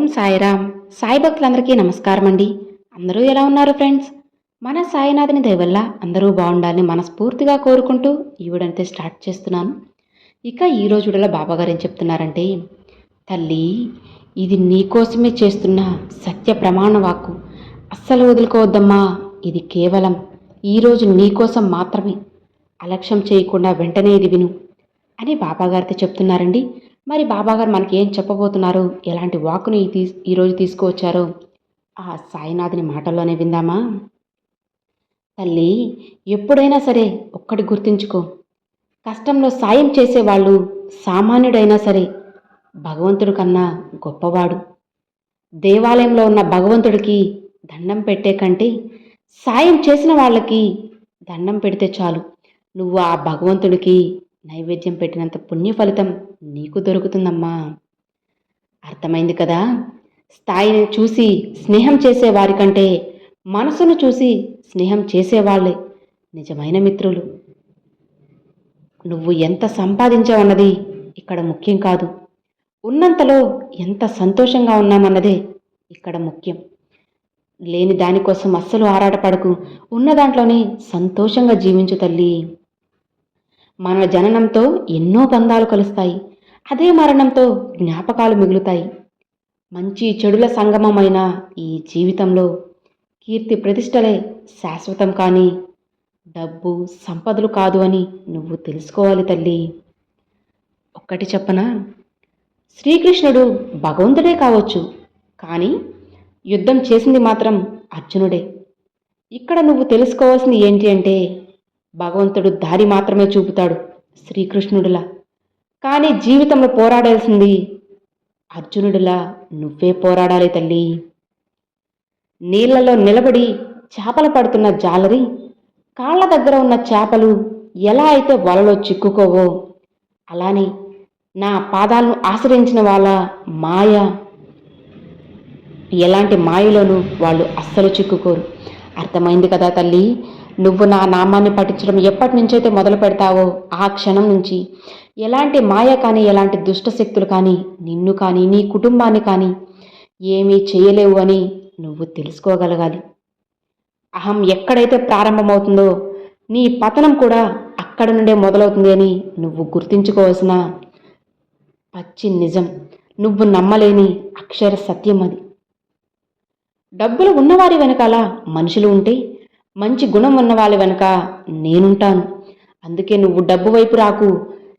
ఓం సాయిరామ్. సాయి భక్తులందరికీ నమస్కారం అండి అందరూ ఎలా ఉన్నారు ఫ్రెండ్స్? మన సాయినాథుని దయవల్ల అందరూ బాగుండాలని మనస్ఫూర్తిగా కోరుకుంటూ ఈవిడంతే స్టార్ట్ చేస్తున్నాను. ఇక ఈ రోజు బాబాగారు ఏం చెప్తున్నారంటే తల్లి ఇది నీకోసమే చేస్తున్న సత్య ప్రమాణ వాక్కు. అస్సలు వదులుకోవద్దమ్మా. ఇది కేవలం ఈరోజు నీకోసం మాత్రమే. అలక్ష్యం చేయకుండా వెంటనే ఇది విను అని బాబాగారితో చెప్తున్నారండి. మరి బాబాగారు మనకి ఏం చెప్పబోతున్నారు? ఎలాంటి వాకుని ఈ తీ ఈరోజు తీసుకువచ్చారు? ఆ సాయినాథుని మాటల్లోనే విందామా? తల్లి ఎప్పుడైనా సరే ఒక్కటి గుర్తుంచుకో. కష్టంలో సాయం చేసేవాళ్ళు సామాన్యుడైనా సరే భగవంతుడి కన్నా గొప్పవాడు. దేవాలయంలో ఉన్న భగవంతుడికి దండం పెట్టే కంటే సాయం చేసిన వాళ్ళకి దండం పెడితే చాలు. నువ్వు ఆ భగవంతుడికి నైవేద్యం పెట్టినంత పుణ్య ఫలితం నీకు దొరుకుతుందమ్మా. అర్థమైంది కదా? స్థాయిని చూసి స్నేహం చేసేవారికంటే మనసును చూసి స్నేహం చేసేవాళ్ళే నిజమైన మిత్రులు. నువ్వు ఎంత సంపాదించావన్నది ఇక్కడ ముఖ్యం కాదు. ఉన్నంతలో ఎంత సంతోషంగా ఉన్నామన్నదే ఇక్కడ ముఖ్యం. లేని దానికోసం అస్సలు ఆరాటపడకు. ఉన్న దాంట్లోనే సంతోషంగా జీవించు తల్లి. మన జననంతో ఎన్నో బంధాలు కలుస్తాయి. అదే మరణంతో జ్ఞాపకాలు మిగులుతాయి. మంచి చెడుల సంగమమైన ఈ జీవితంలో కీర్తి ప్రతిష్టలే శాశ్వతం కానీ డబ్బు సంపదలు కాదు అని నువ్వు తెలుసుకోవాలి తల్లి. ఒక్కటి చెప్పనా? శ్రీకృష్ణుడు భగవంతుడే కావచ్చు కానీ యుద్ధం చేసింది మాత్రం అర్జునుడే. ఇక్కడ నువ్వు తెలుసుకోవాల్సింది ఏంటి అంటే భగవంతుడు దారి మాత్రమే చూపుతాడు శ్రీకృష్ణుడిలా. కానీ జీవితంలో పోరాడాల్సింది అర్జునుడిలా నువ్వే పోరాడాలి తల్లి. నీళ్ళలో నిలబడి చేపలు పడుతున్న జాలరి కాళ్ళ దగ్గర ఉన్న చేపలు ఎలా అయితే వలలో చిక్కుకోవో అలానే నా పాదాలను ఆశ్రయించిన వాళ్ళ మాయ. ఎలాంటి మాయలోనూ వాళ్ళు అస్సలు చిక్కుకోరు. అర్థమైంది కదా తల్లి? నువ్వు నా నామాన్ని పఠించడం ఎప్పటి నుంచైతే మొదలు పెడతావో ఆ క్షణం నుంచి ఎలాంటి మాయ కానీ ఎలాంటి దుష్టశక్తులు కానీ నిన్ను కానీ నీ కుటుంబాన్ని కానీ ఏమీ చేయలేవు అని నువ్వు తెలుసుకోగలగాలి. అహం ఎక్కడైతే ప్రారంభమవుతుందో నీ పతనం కూడా అక్కడ నుండే మొదలవుతుంది అని నువ్వు గుర్తించుకోవాల్సిన పచ్చి నిజం. నువ్వు నమ్మలేని అక్షర సత్యం అది. డబ్బులు ఉన్నవారి వెనకాల మనుషులు ఉంటే మంచి గుణం ఉన్నవారి వెనక నేనుంటాను. అందుకే నువ్వు డబ్బు వైపు రాకు.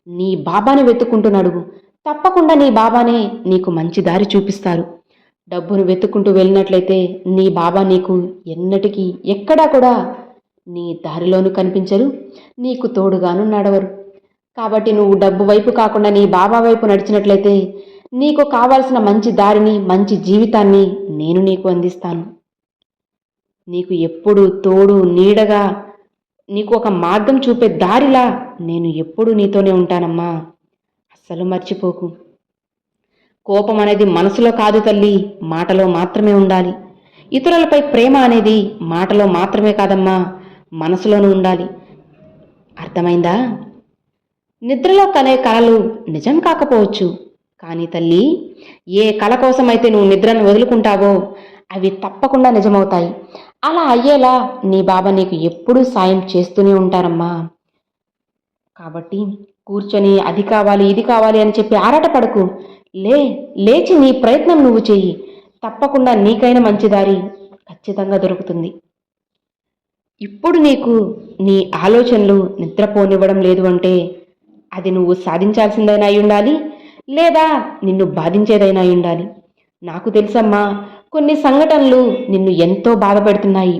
నీ బాబాని వెతుక్కుంటూ తప్పకుండా నీ బాబానే నీకు మంచి దారి చూపిస్తారు. డబ్బును వెతుక్కుంటూ వెళ్ళినట్లయితే నీ బాబా నీకు ఎన్నటికీ ఎక్కడా కూడా నీ దారిలోనూ కనిపించరు. నీకు తోడుగాను నడవరు. కాబట్టి నువ్వు డబ్బు వైపు కాకుండా నీ బాబా వైపు నడిచినట్లయితే నీకు కావాల్సిన మంచి దారిని మంచి జీవితాన్ని నేను నీకు అందిస్తాను. నీకు ఎప్పుడు తోడు నీడగా నీకు ఒక మార్గం చూపే దారిలా నేను ఎప్పుడు నీతోనే ఉంటానమ్మా. అస్సలు మర్చిపోకు. కోపం అనేది మనసులో కాదు తల్లి మాటలో మాత్రమే ఉండాలి. ఇతరులపై ప్రేమ అనేది మాటలో మాత్రమే కాదమ్మా మనసులోనూ ఉండాలి. అర్థమైందా? నిద్రలో కనే కళలు నిజం కాకపోవచ్చు. కానీ తల్లి ఏ కళ కోసమైతే నువ్వు నిద్రను వదులుకుంటావో అవి తప్పకుండా నిజమవుతాయి. అలా అయ్యేలా నీ బాబా నీకు ఎప్పుడూ సాయం చేస్తూనే ఉంటారమ్మా. కాబట్టి కూర్చొని అది కావాలి ఇది కావాలి అని చెప్పి ఆరాటపడకు లే లేచి నీ ప్రయత్నం నువ్వు చెయ్యి. తప్పకుండా నీకైనా మంచి దారి ఖచ్చితంగా దొరుకుతుంది. ఇప్పుడు నీకు నీ ఆలోచనలు నిద్రపోనివ్వడం లేదు అంటే అది నువ్వు సాధించాల్సిందైనా అయి ఉండాలి లేదా నిన్ను బాధించేదైనా అయి ఉండాలి నాకు తెలుసమ్మా కొన్ని సంఘటనలు నిన్ను ఎంతో బాధపెడుతున్నాయి.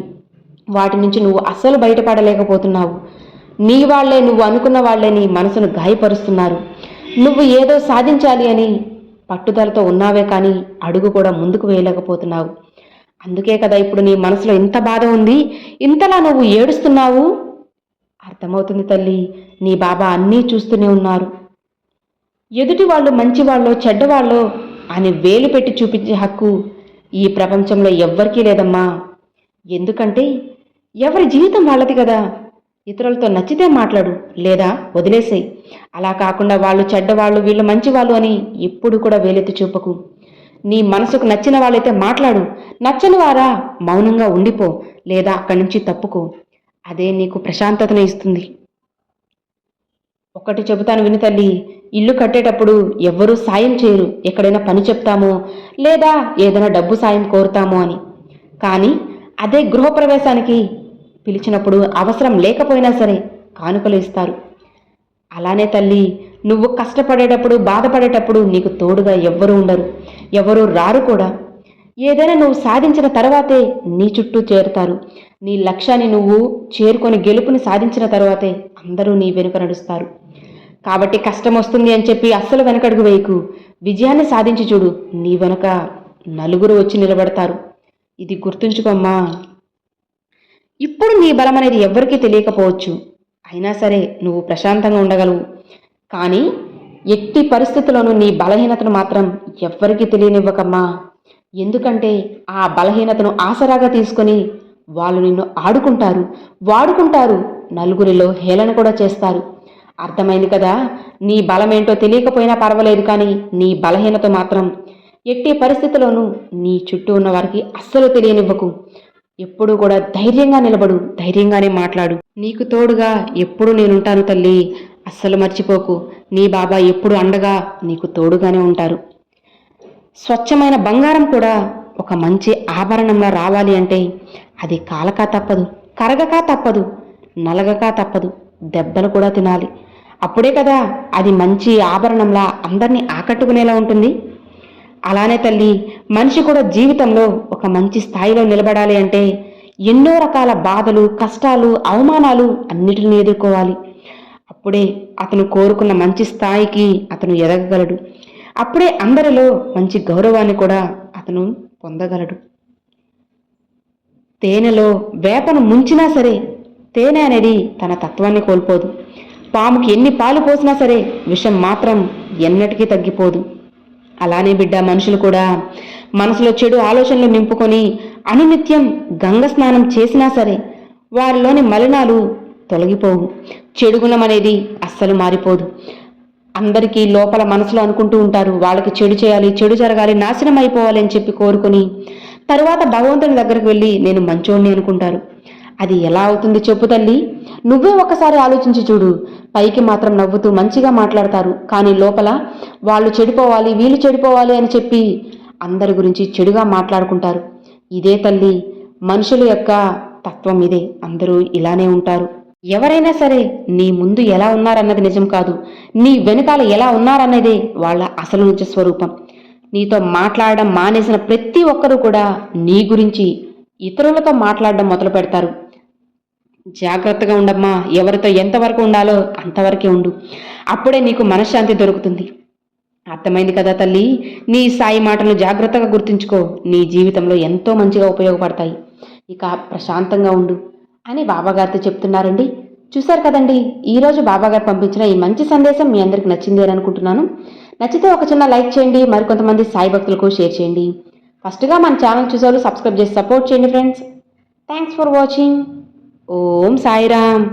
వాటి నుంచి నువ్వు అస్సలు బయటపడలేకపోతున్నావు. నీ వాళ్ళే నువ్వు అనుకున్న వాళ్ళే నీ మనసును గాయపరుస్తున్నారు. నువ్వు ఏదో సాధించాలి అని పట్టుదలతో ఉన్నావే కానీ అడుగు కూడా ముందుకు వేయలేకపోతున్నావు. అందుకే కదా ఇప్పుడు నీ మనసులో ఇంత బాధ ఉంది. ఇంతలా నువ్వు ఏడుస్తున్నావు? అర్థమవుతుంది తల్లి నీ బాబా అన్నీ చూస్తూనే ఉన్నారు. ఎదుటి వాళ్ళు మంచివాళ్ళో చెడ్డవాళ్ళో అని వేలు పెట్టి చూపించే హక్కు ఈ ప్రపంచంలో ఎవ్వరికీ లేదమ్మా. ఎందుకంటే ఎవరి జీవితం వాళ్ళది కదా. ఇతరులతో నచ్చితే మాట్లాడు లేదా వదిలేసేయి. అలా కాకుండా వాళ్ళు చెడ్డవాళ్ళు వీళ్ళు మంచివాళ్ళు అని ఎప్పుడు కూడా వేలెత్తి చూపకు. నీ మనసుకు నచ్చిన వాళ్ళైతే మాట్లాడు. నచ్చని వారా మౌనంగా ఉండిపో లేదా అక్కడి నుంచి తప్పుకో. అదే నీకు ప్రశాంతతను ఇస్తుంది. ఒకటి చెబుతాను విని తల్లి ఇల్లు కట్టేటప్పుడు ఎవ్వరూ సాయం చేయరు. ఎక్కడైనా పని చెప్తామో లేదా ఏదైనా డబ్బు సాయం కోరుతామో అని. కానీ అదే గృహప్రవేశానికి పిలిచినప్పుడు అవసరం లేకపోయినా సరే కానుకలు ఇస్తారు. అలానే తల్లి నువ్వు కష్టపడేటప్పుడు బాధపడేటప్పుడు నీకు తోడుగా ఎవ్వరూ ఉండరు. ఎవరూ రారు కూడా. ఏదైనా నువ్వు సాధించిన తర్వాతే నీ చుట్టూ చేరుతారు. నీ లక్ష్యాన్ని నువ్వు చేరుకొని గెలుపుని సాధించిన తర్వాతే అందరూ నీ వెనుక నడుస్తారు. కాబట్టి కష్టం వస్తుంది అని చెప్పి అస్సలు వెనకడుగు వేయకు. విజయాన్ని సాధించి చూడు. నీ వెనుక నలుగురు వచ్చి నిలబడతారు. ఇది గుర్తుంచుకోమ్మా ఇప్పుడు నీ బలం అనేది ఎవ్వరికీ తెలియకపోవచ్చు. అయినా సరే నువ్వు ప్రశాంతంగా ఉండగలవు. కానీ ఎట్టి పరిస్థితుల్లోనూ నీ బలహీనతను మాత్రం ఎవ్వరికీ తెలియనివ్వకమ్మా. ఎందుకంటే ఆ బలహీనతను ఆసరాగా తీసుకొని వాళ్ళు నిన్ను ఆడుకుంటారు. వాడుకుంటారు. నలుగురిలో హేళన కూడా చేస్తారు. అర్థమైంది కదా? నీ బలమేంటో తెలియకపోయినా పర్వాలేదు కానీ నీ బలహీనత మాత్రం ఎట్టి పరిస్థితిలోనూ నీ చుట్టూ ఉన్న వారికి అస్సలు తెలియనివ్వకు. ఎప్పుడూ కూడా ధైర్యంగా నిలబడు ధైర్యంగానే మాట్లాడు. నీకు తోడుగా ఎప్పుడు నేనుంటాను తల్లి. అస్సలు మర్చిపోకు. నీ బాబా ఎప్పుడు అండగా నీకు తోడుగానే ఉంటారు. స్వచ్ఛమైన బంగారం కూడా ఒక మంచి ఆభరణంలా రావాలి అంటే అది కాలకా తప్పదు కరగక తప్పదు నలగక తప్పదు దెబ్బలు కూడా తినాలి. అప్పుడే కదా అది మంచి ఆభరణంలా అందరినీ ఆకట్టుకునేలా ఉంటుంది. అలానే తల్లి మనిషి కూడా జీవితంలో ఒక మంచి స్థాయిలో నిలబడాలి అంటే ఎన్నో రకాల బాధలు కష్టాలు అవమానాలు అన్నిటిని ఎదుర్కోవాలి. అప్పుడే అతను కోరుకున్న మంచి స్థాయికి అతను ఎదగగలడు. అప్పుడే అందరిలో మంచి గౌరవాన్ని కూడా అతను పొందగలడు. తేనెలో వేపను ముంచినా సరే తేనె అనేది తన తత్వాన్ని కోల్పోదు. పాముకి ఎన్ని పాలు పోసినా సరే విషం మాత్రం ఎన్నటికీ తగ్గిపోదు. అలానే బిడ్డ మనుషులు కూడా. మనసులో చెడు ఆలోచనలు నింపుకొని అనునిత్యం గంగ స్నానం చేసినా సరే వారిలోని మలినాలు తొలగిపోవు. చెడుగుణం అనేది అస్సలు మారిపోదు. అందరికీ లోపల మనసులో అనుకుంటూ ఉంటారు వాళ్ళకి చెడు చేయాలి చెడు జరగాలి నాశనం అయిపోవాలి అని చెప్పి కోరుకుని. తరువాత భగవంతుని దగ్గరికి వెళ్ళి నేను మంచోడిని అనుకుంటారు. అది ఎలా అవుతుంది చెప్పు తల్లి? నువ్వే ఒకసారి ఆలోచించి చూడు. పైకి మాత్రం నవ్వుతూ మంచిగా మాట్లాడతారు. కానీ లోపల వాళ్ళు చెడిపోవాలి వీళ్ళు చెడిపోవాలి అని చెప్పి అందరి గురించి చెడుగా మాట్లాడుకుంటారు. ఇదే తల్లి మనుషుల యొక్క తత్వం ఇదే. అందరూ ఇలానే ఉంటారు. ఎవరైనా సరే నీ ముందు ఎలా ఉన్నారన్నది నిజం కాదు. నీ వెనకాల ఎలా ఉన్నారన్నదే వాళ్ళ అసలు నిజ స్వరూపం. నీతో మాట్లాడడం మానేసిన ప్రతి ఒక్కరూ కూడా నీ గురించి ఇతరులతో మాట్లాడడం మొదలు పెడతారు జాగ్రత్తగా ఉండమ్మా. ఎవరితో ఎంతవరకు ఉండాలో అంతవరకే ఉండు. అప్పుడే నీకు మనశ్శాంతి దొరుకుతుంది. అర్థమైంది కదా తల్లి? నీ సాయి మాటలు జాగ్రత్తగా గుర్తుంచుకో. నీ జీవితంలో ఎంతో మంచిగా ఉపయోగపడతాయి. ఇక ప్రశాంతంగా ఉండు అని బాబాగారితో చెప్తున్నారండి. చూశారు కదండి? ఈరోజు బాబాగారు పంపించిన ఈ మంచి సందేశం మీ అందరికి నచ్చింది అని అనుకుంటున్నాను. నచ్చితే ఒక చిన్న లైక్ చేయండి. మరికొంతమంది సాయి భక్తులకు షేర్ చేయండి. ఫస్ట్గా మన ఛానల్ చూసేవాళ్ళు సబ్స్క్రైబ్ చేసి సపోర్ట్ చేయండి friends. Thanks for watching. Om Sairam